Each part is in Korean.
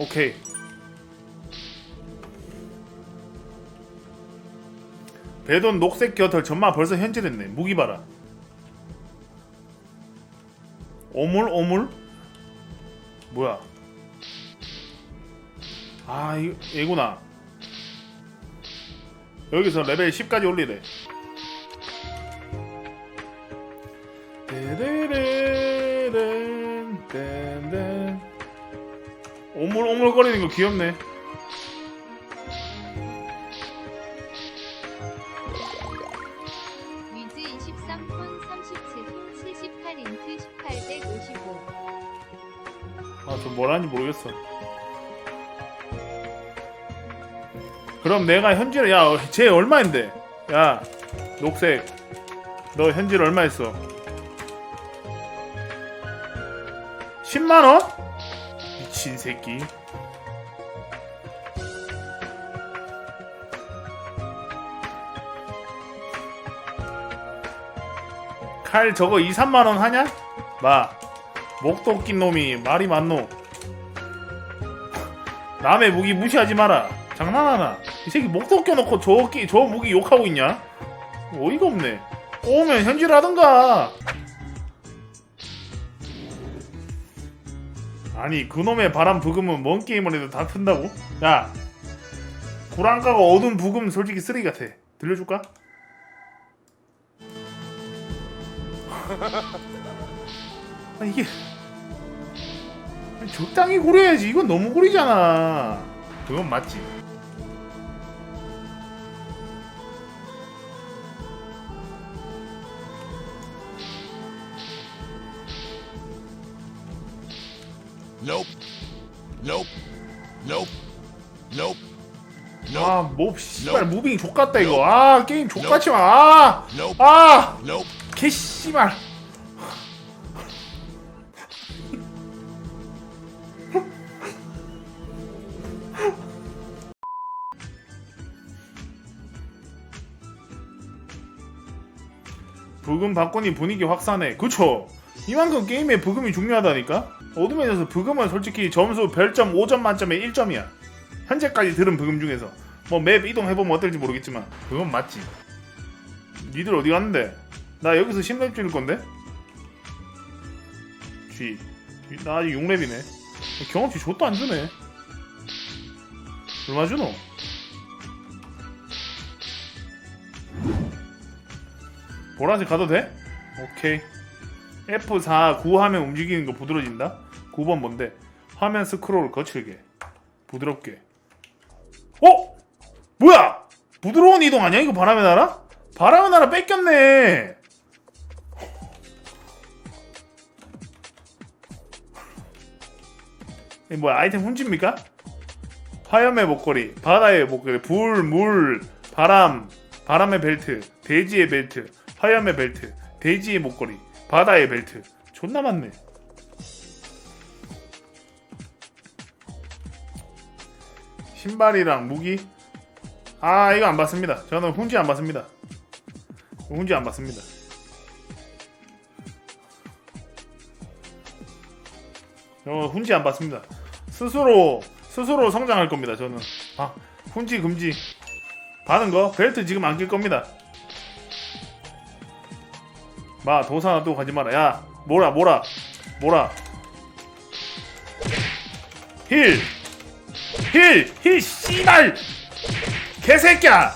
오케이. 배돈 녹색 겨털 전마 벌써 현질했네. 무기 봐라. 오물 오물? 뭐야? 아, 이 얘구나. 여기서 레벨 10까지 올리래. 오물오물거리는 거 귀엽네. 위즈 23분 37분 78인트 1855 아, 저 뭐라는지 모르겠어. 그럼 내가 현질, 야, 쟤 얼마인데? 야, 녹색. 너 현질 얼마 했어? 10만 원? 미친 새끼. 칼 저거 2, 3만원 하냐? 마. 목도 낀 놈이 말이 많노. 남의 무기 무시하지 마라. 장난하나? 이 새끼 목도 껴놓고 저, 끼, 저 무기 욕하고 있냐? 어이가 없네. 오면 현질 하던가. 아니 그놈의 바람 부금은 뭔 게임을 해도 다 튼다고? 야 구랑가가 어두운 부금 솔직히 쓰레기 같아. 들려줄까? 아 이게 적당히 구려야지 이건 너무 구리잖아 그건 맞지 Nope. Nope. Nope. Nope. 아뭐 씨발 무빙 족같다 이거 아 게임 족같이 와아아 Nope. 아, Nope. 개씨발 부금 바꾸니 분위기 확산해 그쵸 이만큼 게임에 부금이 중요하다니까 어둠의 져서 부금은 솔직히 점수 별점 5점 만점에 1점이야 현재까지 들은 부금 중에서 뭐 맵 이동해보면 어떨지 모르겠지만 그건 맞지 니들 어디 갔는데? 나 여기서 10렙 줄일 건데? G 나 아직 6렙이네 경험치 좆도 안 주네 얼마 주노? 보라색 가도 돼? 오케이 F4 9하면 움직이는 거 부드러진다 9번 뭔데? 화면 스크롤 거칠게 부드럽게 어? 뭐야? 부드러운 이동 아니야? 이거 바람의 나라? 바람의 나라 뺏겼네. 이 뭐야 아이템 훔칩니까? 화염의 목걸이, 바다의 목걸이, 불, 물, 바람, 바람의 벨트, 대지의 벨트, 화염의 벨트, 대지의 목걸이, 바다의 벨트. 존나 많네. 신발이랑 무기, 아 이거 안 봤습니다. 저는 훈지 안 봤습니다. 훈지 안 봤습니다. 저 훈지 안 봤습니다. 스스로 스스로 성장할 겁니다. 저는 아 훈지 금지 받은 거 벨트 지금 안 낄 겁니다. 마 도사 놔두고 가지 마라. 야 뭐라 뭐라 뭐라 힐 힐! 힐! 씨발! 개새끼야!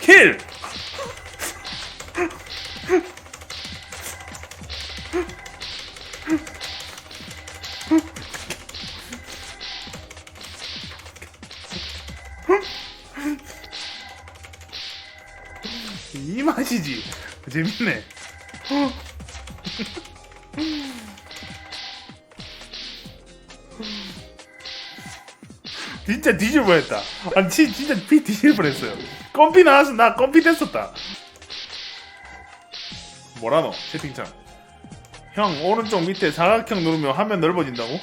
킬! 재밌네. 진짜 뒤질 뻔했다. 아니 진- 진짜 피 뒤질 뻔했어요. 껌피 나와서 나 껌피 됐었다. 뭐라노 채팅창. 형 오른쪽 밑에 사각형 누르면 화면 넓어진다고?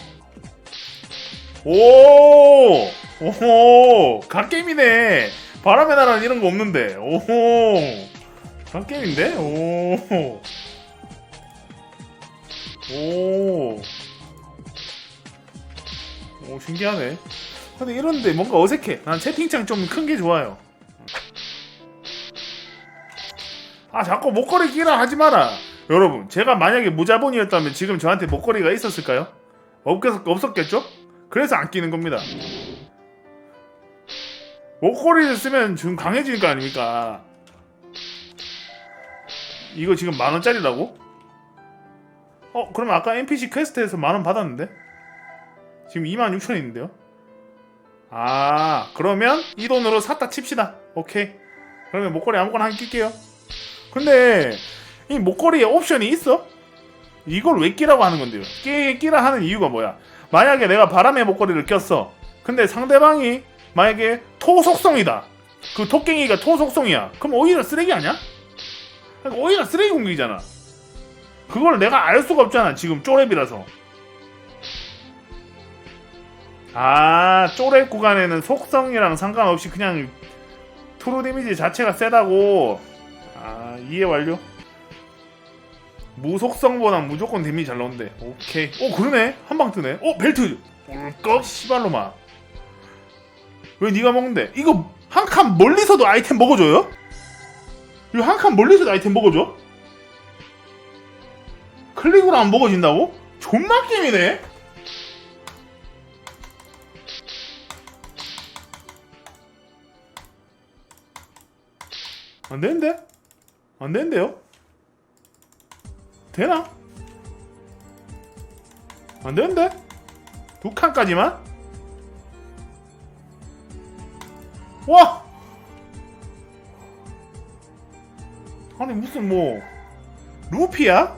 오, 오호, 갓게임이네. 바람의 나라는 이런 거 없는데. 오호, 갓게임인데? 오, 오. 오 신기하네 근데 이런데 뭔가 어색해 난 채팅창 좀 큰 게 좋아요 아 자꾸 목걸이 끼라 하지 마라 여러분 제가 만약에 무자본이었다면 지금 저한테 목걸이가 있었을까요? 없겠, 없었겠죠? 그래서 안 끼는 겁니다 목걸이를 쓰면 좀 강해지는 거 아닙니까 이거 지금 만 원짜리라고? 어 그럼 아까 NPC 퀘스트에서 만 원 받았는데? 지금 26,000원인데요? 아 그러면 이 돈으로 샀다 칩시다 오케이 그러면 목걸이 아무거나 한 낄게요 근데 이 목걸이에 옵션이 있어? 이걸 왜 끼라고 하는 건데요? 끼, 끼라 하는 이유가 뭐야? 만약에 내가 바람의 목걸이를 꼈어 근데 상대방이 만약에 토속성이다 그 토깽이가 토속성이야 그럼 오히려 쓰레기 아니야? 그러니까 오히려 쓰레기 공격이잖아. 그걸 내가 알 수가 없잖아 지금 쪼랩이라서. 아 쪼랩 구간에는 속성이랑 상관없이 그냥 트루 데미지 자체가 세다고. 아 이해 완료? 무속성보다 무조건 데미지 잘 나온대. 오케이. 오 그러네. 한 방 뜨네. 오 벨트! 꿀꺽 씨발로마. 왜 네가 먹는데? 이거 한 칸 멀리서도 아이템 먹어줘요? 이거 한 칸 멀리서도 아이템 먹어줘? 클릭으로 안 먹어진다고? 존나 게임이네 안 되는데? 안 되는데요? 되나? 안 되는데? 두 칸까지만? 와! 아니 무슨 뭐 루피야?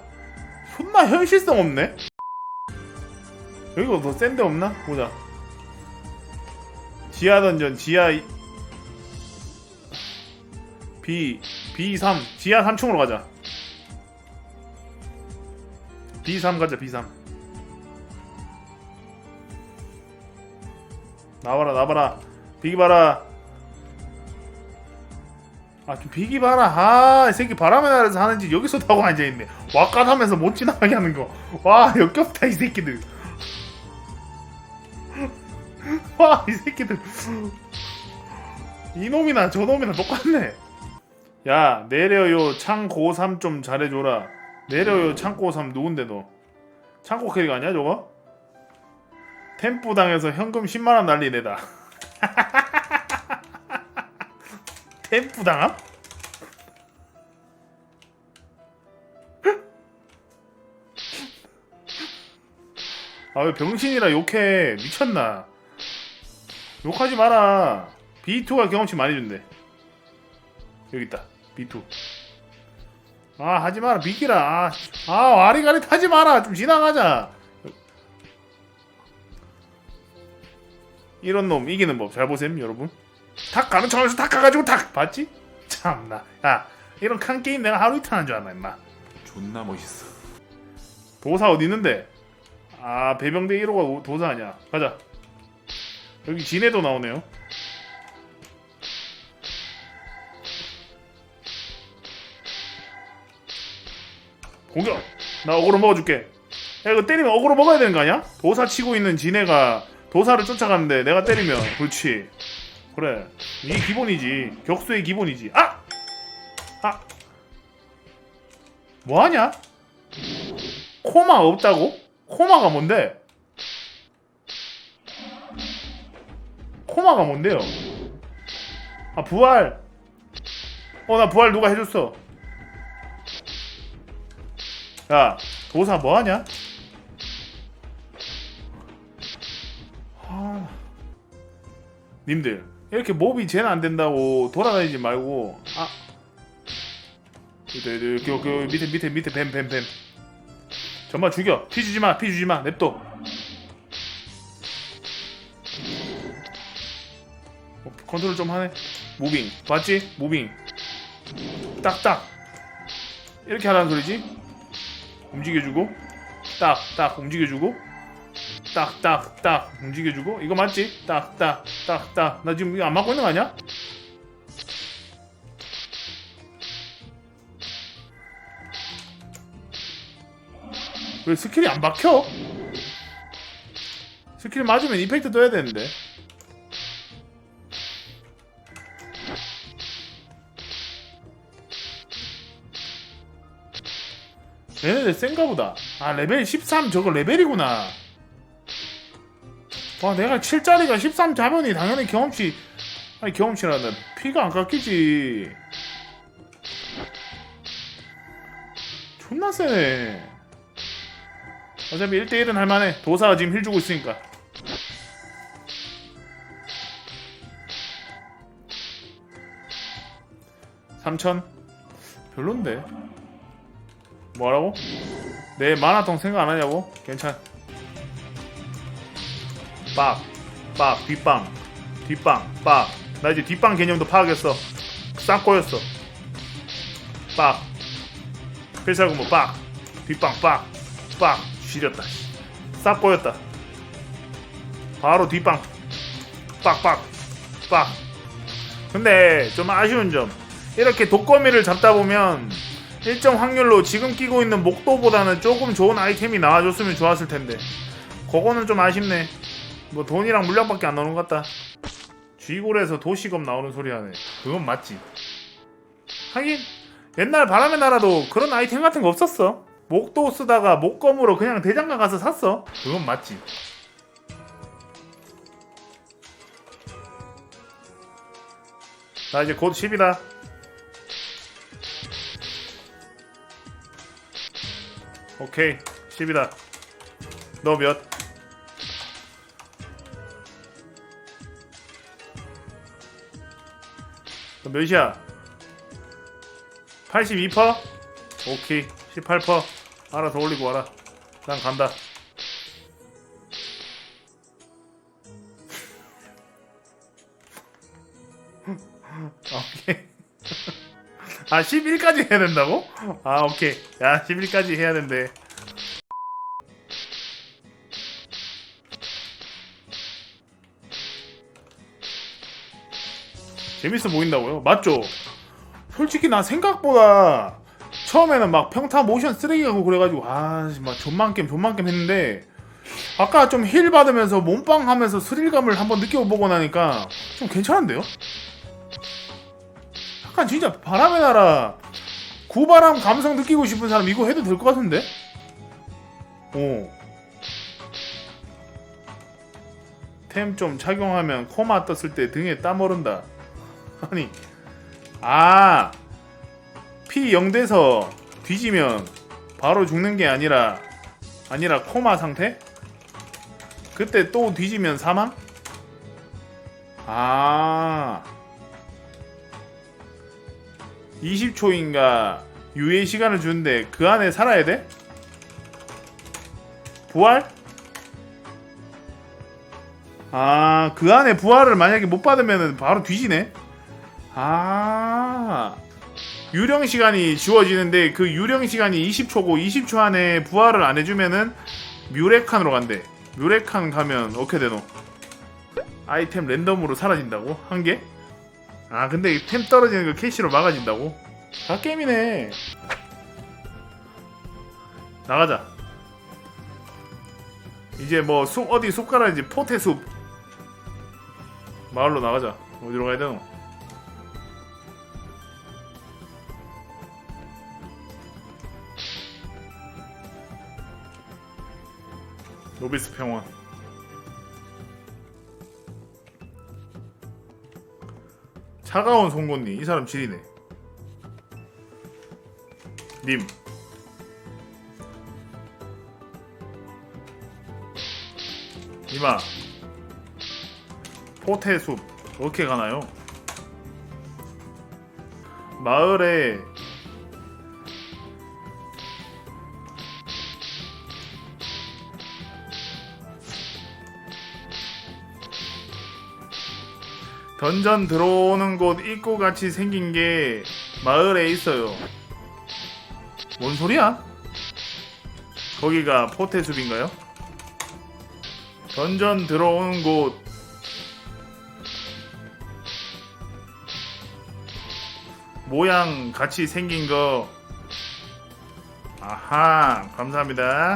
존나 현실성 없네? 여기가 더 센 데 없나? 보자 지하 던전 지하 이- B B3 지하 3층으로 가자 B3 가자 B3 나와라 나와라 비기 봐라 아 비기 봐라. 아이 새끼 바람의 나라에서 하는지 여기서 타고 앉아있네. 와까 하면서 못 지나가게 하는 거와 역겹다 이 새끼들. 와 이 새끼들. 이놈이나 저놈이나 똑같네. 야 내려요 창고 3 좀 잘해줘라. 내려요 창고 3 누군데 너? 창고 캐릭 아니야 저거? 템프 당해서 현금 10만원 날리네다 템프 당함? 아 왜 병신이라 욕해? 미쳤나? 욕하지 마라. B2가 경험치 많이 준대. 여기 있다. B2. 아 하지 마라. 비키라. 아, 아 와리가리 타지 마라. 좀 지나가자. 이런 놈 이기는 법 잘 보셈 여러분 탁 가는 척하면서 탁 가가지고 탁 봤지? 참나 야 이런 칸 게임 내가 하루 이틀 하는 줄 알아 임마 존나 멋있어 도사 어디 있는데 아 배병대 1호가 도사 아니야 가자 여기 진해도 나오네요 공격! 나 어그로 먹어줄게. 야, 이거 때리면 어그로 먹어야 되는 거 아니야? 도사 치고 있는 지네가 도사를 쫓아가는데 내가 때리면 그렇지. 그래. 이게 기본이지. 격수의 기본이지. 아! 아! 뭐하냐? 코마 없다고? 코마가 뭔데? 코마가 뭔데요? 아 부활 어 나 부활 누가 해줬어 야 도사 뭐하냐? 아... 님들 이렇게 몹이 쟤는 안 된다고 돌아다니지 말고 아. 이렇게 이렇게 이렇게 밑에 밑에 밑에 뱀 뱀 뱀. 정말 죽여. 피 주지 마피 주지 마. 냅둬. 어, 컨트롤 좀 하네. 무빙. 봤지? 무빙. 딱딱. 이렇게 하라는 소리지? 움직여주고. 딱딱 움직여주고 딱딱딱 움직여주고 이거 맞지? 딱딱딱딱 나 지금 이거 안 맞고 있는 거 아니야? 왜 스킬이 안 박혀? 스킬 맞으면 이펙트 떠야 되는데. 얘네들 센가 보다. 아, 레벨 13 저거 레벨이구나. 와, 내가 7짜리가 13 자면이 당연히 경험치, 아니, 경험치라는 피가 안 깎이지. 존나 세네. 어차피 1대1은 할만해. 도사가 지금 힐 주고 있으니까. 삼천 별론데 뭐라고? 내 만화통 생각 안 하냐고? 괜찮 빡, 빡, 뒷방, 뒷방, 빡. 나 이제 뒷방 개념도 파악했어. 싹 꼬였어. 빡. 필살구모 빡. 뒷방 빡. 빡. 지렸다. 싹 꼬였다. 바로 뒷방. 빡빡. 빡. 근데 좀 아쉬운 점. 이렇게 독거미를 잡다 보면 일정 확률로 지금 끼고 있는 목도보다는 조금 좋은 아이템이 나와줬으면 좋았을 텐데. 그거는 좀 아쉽네. 뭐 돈이랑 물량밖에 안 나오는 것 같다. 쥐골에서 도시검 나오는 소리 하네. 그건 맞지. 하긴 옛날 바람의 나라도 그런 아이템 같은 거 없었어. 목도 쓰다가 목검으로 그냥 대장간 가서 샀어. 그건 맞지. 나 이제 곧 10이다. 오케이 10이다. 너 몇? 몇이야? 82%? 오케이. 18% 알아서 올리고 와라. 난 간다. 오케이. 아 11까지 해야 된다고? 아 오케이. 야 11까지 해야 된대 재밌어 보인다고요? 맞죠? 솔직히 나 생각보다 처음에는 막 평타 모션 쓰레기 하고 그래가지고 아막 게임 존만 게임 했는데 아까 좀 힐 받으면서 몸빵 하면서 스릴감을 한번 느껴보고 나니까 좀 괜찮은데요? 약간 진짜 바람의 나라 구바람 감성 느끼고 싶은 사람 이거 해도 될 것 같은데? 오. 템 좀 착용하면 코마 떴을 때 등에 땀 오른다. 아니, 아, 피 0돼서 뒤지면 바로 죽는 게 아니라 아니라 코마 상태? 그때 또 뒤지면 사망? 아. 20초인가 유예 시간을 주는데 그 안에 살아야 돼? 부활? 아, 그 안에 부활을 만약에 못 받으면 바로 뒤지네? 아. 유령 시간이 주어지는데 그 유령 시간이 20초고 20초 안에 부활을 안 해주면은 뮤레칸으로 간대. 뮤레칸 가면 어떻게 되노? 아이템 랜덤으로 사라진다고? 한 개? 아 근데 이템 떨어지는 거 캐시로 막아진다고? 다 게임이네. 나가자. 이제 뭐 숲 어디 숲 가라지 포테 숲 마을로 나가자. 어디로 가야 되노? 노비스 평원. 차가운 송곳니 이 사람 지리네. 님. 이마. 포테숲 어떻게 가나요? 마을에 던전 들어오는 곳 입구 같이 생긴 게 마을에 있어요. 뭔 소리야? 거기가 포테숲인가요? 던전 들어오는 곳 모양 같이 생긴 거 아하 감사합니다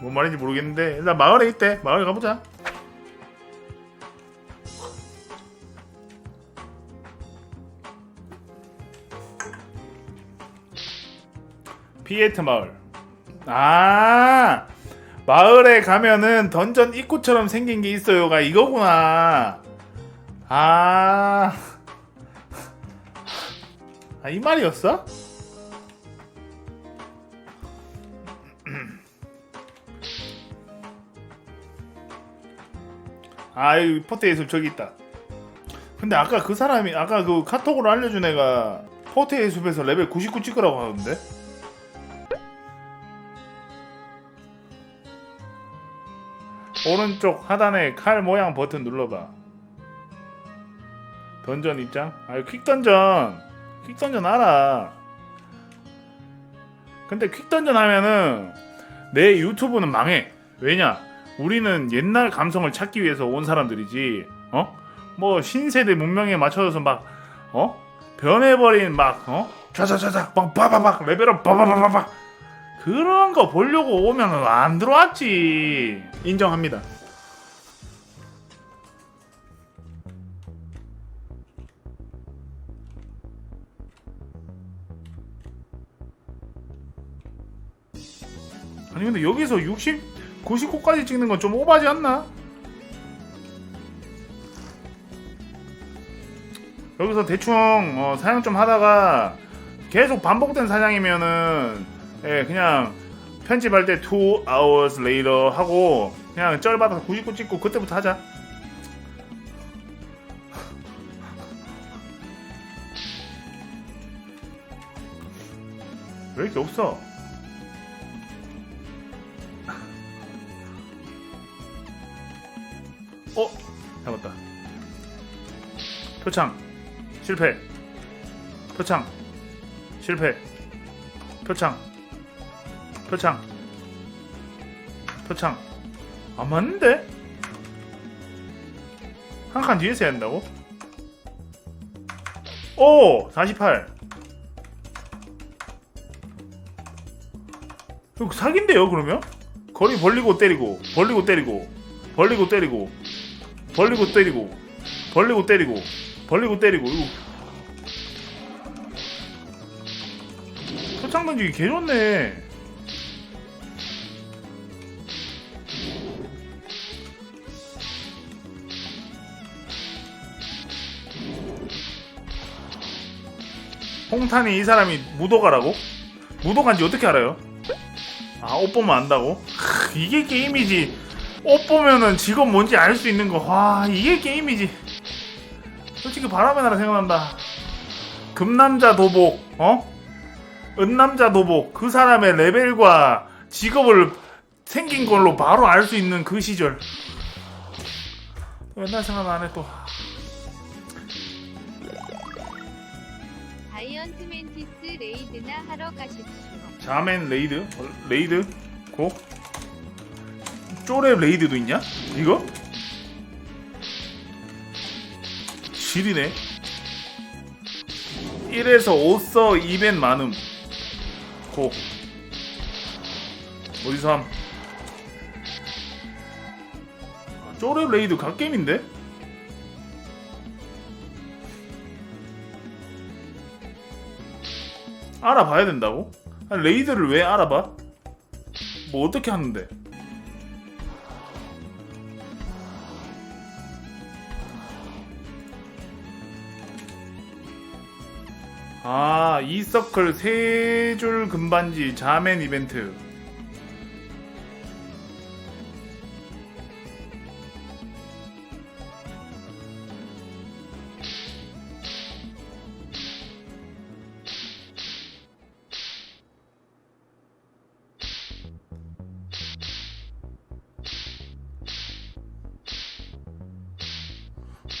뭔 말인지 모르겠는데 일단 마을에 있대 마을 가보자 피에트 마을 아 마을에 가면은 던전 입구처럼 생긴 게 있어요가 이거구나 아, 아, 이 말이었어? 아, 이 포트 예술 저기 있다. 근데 아까 그 사람이 아까 그 카톡으로 알려준 애가 포트의 숲에서 레벨 99 찍으라고 하던데? 오른쪽 하단에 칼 모양 버튼 눌러봐. 던전 입장? 아, 퀵 던전. 퀵 던전 알아. 근데 퀵 던전 하면은 내 유튜브는 망해. 왜냐? 우리는 옛날 감성을 찾기 위해서 온 사람들이지. 어? 뭐 신세대 문명에 맞춰져서 막 어? 변해버린 막 어? 자자자자 막 바바박 레벨업 바바바바박 그런 거 보려고 오면 안 들어왔지. 인정합니다. 아니 근데 여기서 60, 99까지 찍는 건 좀 오바지 않나? 여기서 대충 어, 사냥 좀 하다가 계속 반복된 사냥이면은 예, 그냥 편집할 때 2 hours later 하고 그냥 쩔 받아서 99 찍고 그때부터 하자. 왜 이렇게 없어? 어? 잡았다. 표창 실패. 표창 실패. 표창 표창 표창 안 맞는데? 한 칸 뒤에서 해야 한다고? 오! 48 이거 사기인데요 그러면? 거리 벌리고 때리고 벌리고 때리고 벌리고 때리고 벌리고 때리고 벌리고 때리고 벌리고 때리고 이거 표창 던지기 개 좋네 홍탄이 이 사람이 무도가라고? 무도가인지 어떻게 알아요? 아, 옷 보면 안다고? 크, 이게 게임이지. 옷 보면은 직업 뭔지 알 수 있는 거. 와, 이게 게임이지. 솔직히 바람의 나라 생각난다. 금남자 도복, 어? 은남자 도복. 그 사람의 레벨과 직업을 생긴 걸로 바로 알 수 있는 그 시절. 또 옛날 생각 나네 또. 하러 가십시오. 자맨 레이드? 어, 레이드? 고 쪼레 레이드도 있냐? 이거? 질이네. 1에서 5서 2벤 많음. 고 어디서 함? 아, 쪼레 레이드 갓게임인데 알아봐야 된다고? 아니, 레이드를 왜 알아봐? 뭐 어떻게 하는데? 아, 이서클 세 줄 금반지 자맨 이벤트.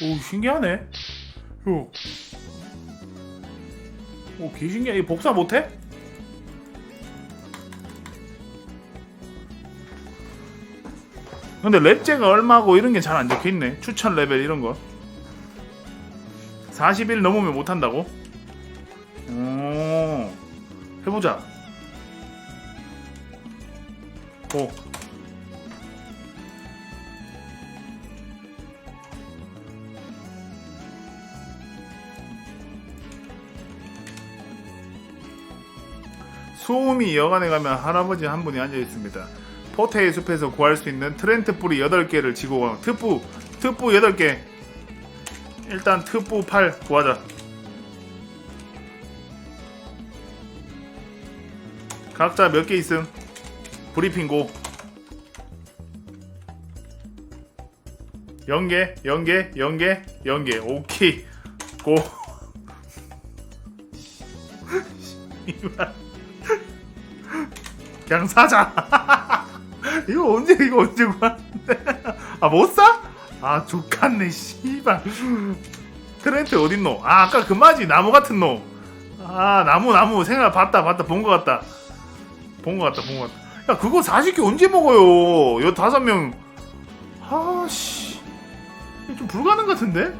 오, 신기하네. 요. 오, 개 신기해. 이 복사 못해? 근데 랩제가 얼마고 이런 게 잘 안 적혀 있네. 추천 레벨 이런 거. 40일 넘으면 못 한다고? 오. 해보자. 오. 소음이 여관에 가면 할아버지 한 분이 앉아 있습니다. 포테의 숲에서 구할 수 있는 트렌트 뿌리 8개를 지고 가. 트뿌 트뿌 8개. 일단 트뿌 8 구하자. 각자 몇 개 있음? 브리핑 고. 연계, 연계, 연계, 연계. 오케이. 고. 씨발. 그냥 사자. 이거 언제 이거 언제 구하는데? 아못 사? 아 족같네 씨발. 트렌트 어딨노? 아 아까 그 마지 나무 같은 놈. 아 나무 나무 생각 봤다 봤다 본것 같다. 본것 같다 본것 같다. 야 그거 40개 언제 먹어요? 여 다섯 명. 아씨 좀 불가능 같은데?